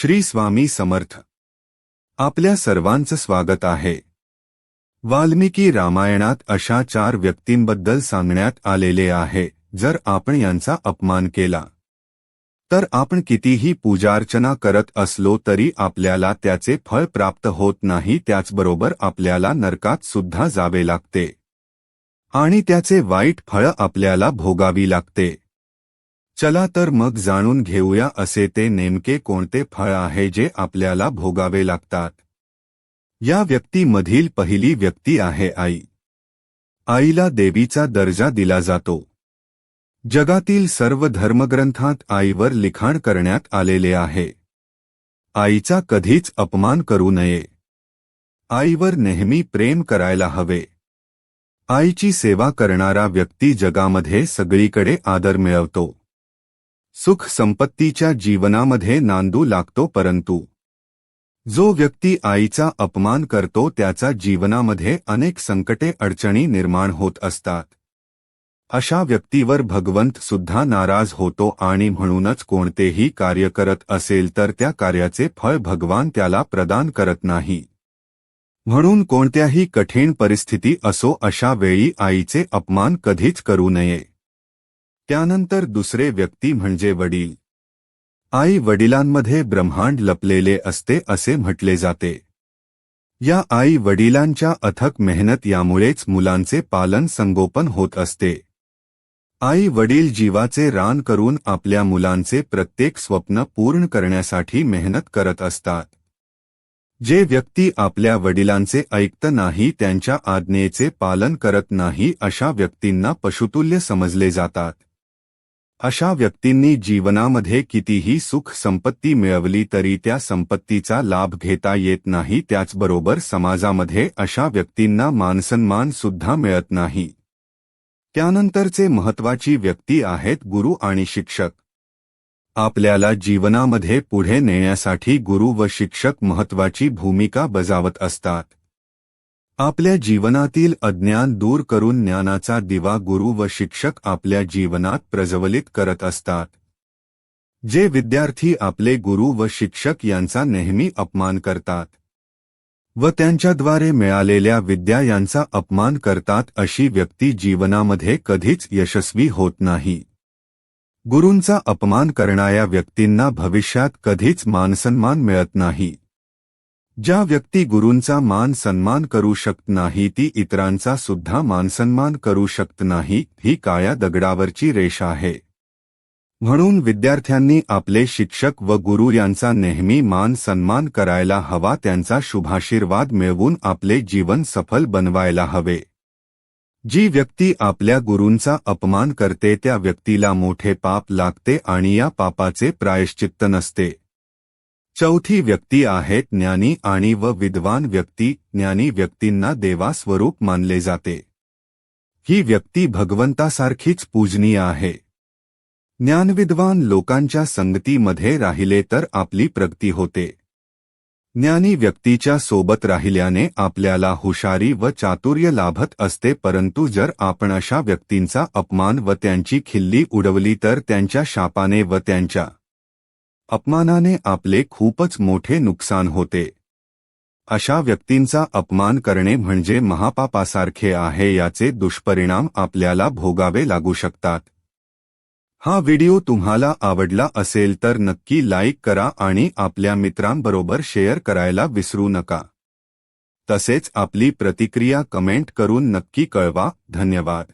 श्री स्वामी समर्थ. आपल्या सर्वांचं स्वागत आहे. वाल्मिकी रामायणात अशा चार व्यक्तींबद्दल सांगण्यात आलेले आहे जर आपण यांचा अपमान केला. तर आपण कितीही पूजार्चना करत असलो तरी आपल्याला त्याचे फळ प्राप्त होत नाही त्याचबरोबर आपल्याला नरकात सुद्धा जावे लागते. आणि त्याचे वाईट फळ आपल्याला भोगावी लागते. चला तर मग जाणून घेऊया असे ते नेमके कोणते फळ आहे जे आपल्याला भोगावे लागतात. या व्यक्तीमधील पहिली व्यक्ती आहे आई. आईला देवीचा दर्जा दिला जातो. जगातील सर्व धर्मग्रंथात आईवर लिखाण करण्यात आलेले आहे. आईचा कधीच अपमान करू नये. आईवर नेहमी प्रेम करायला हवे. आईची सेवा करणारा व्यक्ती जगामध्ये सगळीकडे आदर मिळवतो. सुख संपत्तीच्या जीवनामध्ये नांदू लागतो परंतु जो व्यक्ती आईचा अपमान करतो त्याचा जीवनामध्ये अनेक संकटे अडचणी निर्माण होत असतात. अशा व्यक्तीवर भगवंत सुद्धा नाराज होतो आणि म्हणूनच कोणतेही कार्य करत असेल तर त्या कार्याचे फळ भगवान त्याला प्रदान करत नाही. म्हणून कोणत्याही कठीण परिस्थिती असो अशा वेळी आईचे अपमान कधीच करू नये. त्यानंतर दुसरे व्यक्ती म्हणजे वडील. आई वडिलांमध्ये ब्रह्मांड लपलेले असते असे म्हटले जाते. या आई वडिलांच्या अथक मेहनत यामुळेच मुलांचे पालन संगोपन होत असते. आई वडील जीवाचे रान करून आपल्या मुलांचे प्रत्येक स्वप्न पूर्ण करण्यासाठी मेहनत करत असतात. जे व्यक्ती आपल्या वडिलांचे ऐकत नाही त्यांच्या आज्ञेचे पालन करत नाही अशा व्यक्तींना पशुतुल्य समजले जातात. अशा व्यक्तींनी जीवनामध्ये कितीही सुख संपत्ती मिळवली तरी त्या संपत्तीचा लाभ घेता येत नाही त्याचबरोबर समाजामध्ये अशा व्यक्तींना मानसन्मान सुद्धा मिळत नाही. त्यानंतरचे महत्वाची व्यक्ती आहेत गुरु आणि शिक्षक. आपल्याला जीवनामध्ये पुढे नेण्यासाठी गुरु व शिक्षक महत्वाची भूमिका बजावत असतात. आपल्या जीवनातील अज्ञान दूर करून ज्ञानाचा दिवा गुरु व शिक्षक आपल्या जीवनात प्रज्वलित करत असतात. जे विद्यार्थी आपले गुरु व शिक्षक यांचा नेहमी अपमान करतात. व त्यांच्याद्वारे मिळालेल्या विद्या यांचा अपमान करतात अशी व्यक्ती जीवनामध्ये कधीच यशस्वी होत नाही. गुरूंचा अपमान करणाऱ्या व्यक्तींना भविष्यात कधीच मानसन्मान मिळत नाही. ज्या व्यक्ती गुरूंचा मान सन्मान करू शकत नाही ती इतरांचा सुद्धा मानसन्मान करू शकत नाही ही काळ्या दगडावरची रेषा आहे. म्हणून विद्यार्थ्यांनी आपले शिक्षक व गुरु यांचा नेहमी मान सन्मान करायला हवा त्यांचा शुभाशीर्वाद मिळवून आपले जीवन सफल बनवायला हवे. जी व्यक्ती आपल्या गुरूंचा अपमान करते त्या व्यक्तीला मोठे पाप लागते आणि या पापाचे प्रायश्चित्त नसते. चौथी व्यक्ती आहेत ज्ञानी आणि व विद्वान व्यक्ती. ज्ञानी व्यक्तींना देवास्वरूप मानले जाते. ही व्यक्ती भगवंतासारखीच पूजनीय आहे. ज्ञानविद्वान लोकांच्या संगतीमध्ये राहिले तर आपली प्रगती होते. ज्ञानी व्यक्तीच्या सोबत राहिल्याने आपल्याला हुशारी व चातुर्य लाभत असते परंतु जर आपण अशा व्यक्तींचा अपमान व त्यांची खिल्ली उडवली तर त्यांच्या शापाने व त्यांच्या अपमानाने आपले खूपच मोठे नुकसान होते. अशा व्यक्तींचा अपमान करणे म्हणजे महापापासारखे आहे याचे दुष्परिणाम आपल्याला भोगावे लागू शकतात. हा व्हिडिओ तुम्हाला आवडला असेल तर नक्की लाईक करा आणि आपल्या मित्रांबरोबर शेअर करायला विसरू नका. तसेच आपली प्रतिक्रिया कमेंट करून नक्की कळवा. धन्यवाद.